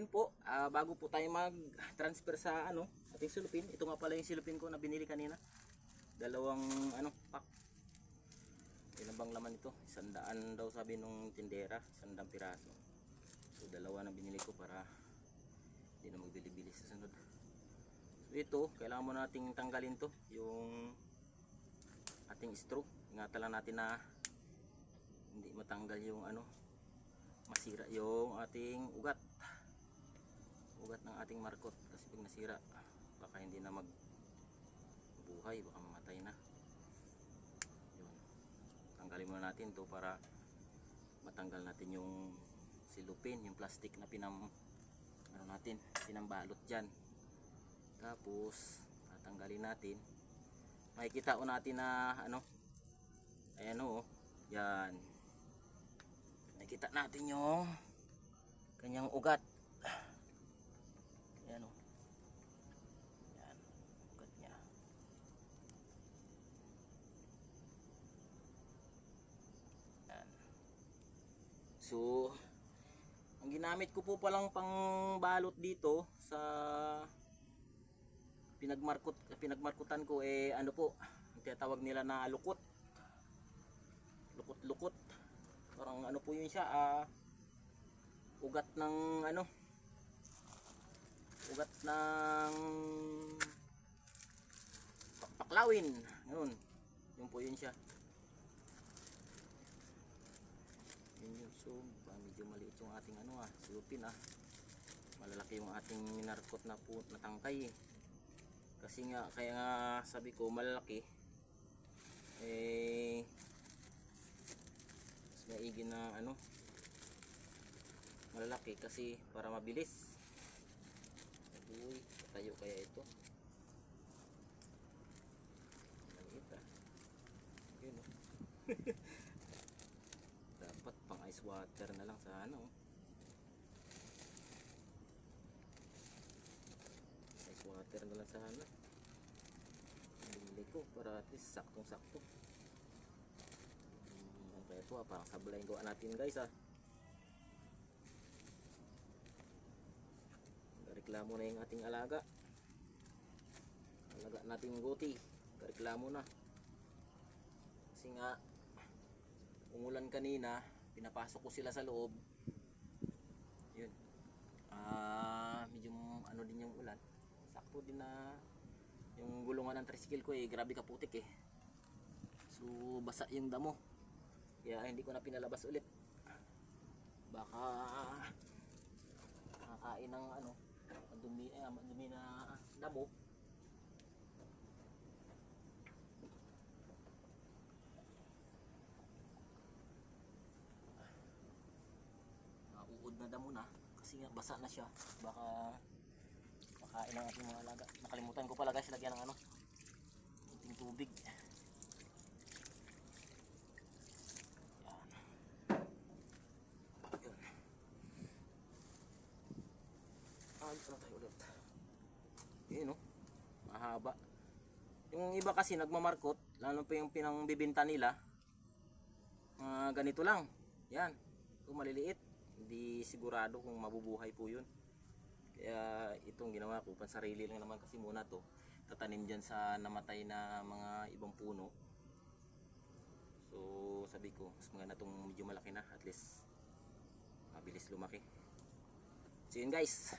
yun po, ah, bago po tayo mag-transfer sa ano, ating silupin. Ito nga pala yung silupin ko na binili kanina. Dalawang ano, pack. Ilan bang laman ito? Sandaan daw sabi nung tindera, sandang piraso. So dalawa na binili ko para hindi na magbili-bili sa sunod. So ito, kailangan mo nating tanggalin to, yung ating straw. Ingatan lang natin na hindi matanggal yung ano, masira yung ating ugat ugat ng ating markot kasi pag nasira baka hindi na mag buhay baka mamatay na. Yun. Tanggalin muna natin to para matanggal natin yung silupin yung plastic na pinam ano natin pinambalot dyan. Tapos tatanggalin natin. Makikita ko natin na ano ayan o yan. Nakita natin yung kanyang ugat yan o yan ugat niya yan so ang ginamit ko po palang pang balot dito sa pinagmarkot pinagmarkutan ko eh ano po ang tinatawag nila na lukot. Lukot-lukot parang ano po yun siya ah, ugat ng ano ugat ng pak- paklawin. Yun. Yun po yun siya yun yun. So ba, medyo maliit yung ating ano ah silupin ah. Malalaki yung ating minarkot na po na tangkay eh. kasi nga kaya nga sabi ko malalaki. Eh mas maigi na ano malalaki kasi para mabilis. Uy tayo kaya ito maliit ah yun oh. dapat pang ice water na lang sa ano ice water na lang sa ano binili ko para at least saktong sakto Hmm, kaya ito ah, parang sablay gawa natin guys ah. Reklamo na yung ating alaga. Alaga nating guti. Reklamo na. Kasi nga, umulan kanina, pinapasok ko sila sa loob. Yun. Ah, medyo ano din yung ulan. Sakto din na yung gulungan ng tricycle ko eh, grabe kaputik eh. So, basa yung damo. Kaya hindi ko na pinalabas ulit. Baka makakain ng ano, madumi, eh, madumi na damo. Nauud na kasi nga basa na siya. Baka makain ng ating mga alaga. Nakalimutan ko pala guys lagyan ng ano, kunting tubig. Yan. Ah, dito na tayo ulit. Yun, no? Mahaba. Yung iba kasi nagmamarkot, lalo pa yung pinangbibinta nila, mga ganito lang. Yan. Kung maliliit, hindi sigurado kung mabubuhay po yun. Kaya itong ginawa ko, pansarili lang naman kasi muna to. Tatanim dyan sa namatay na mga ibang puno. So sabi ko, mas maganda itong medyo malaki na. At least, mabilis lumaki. So yun guys,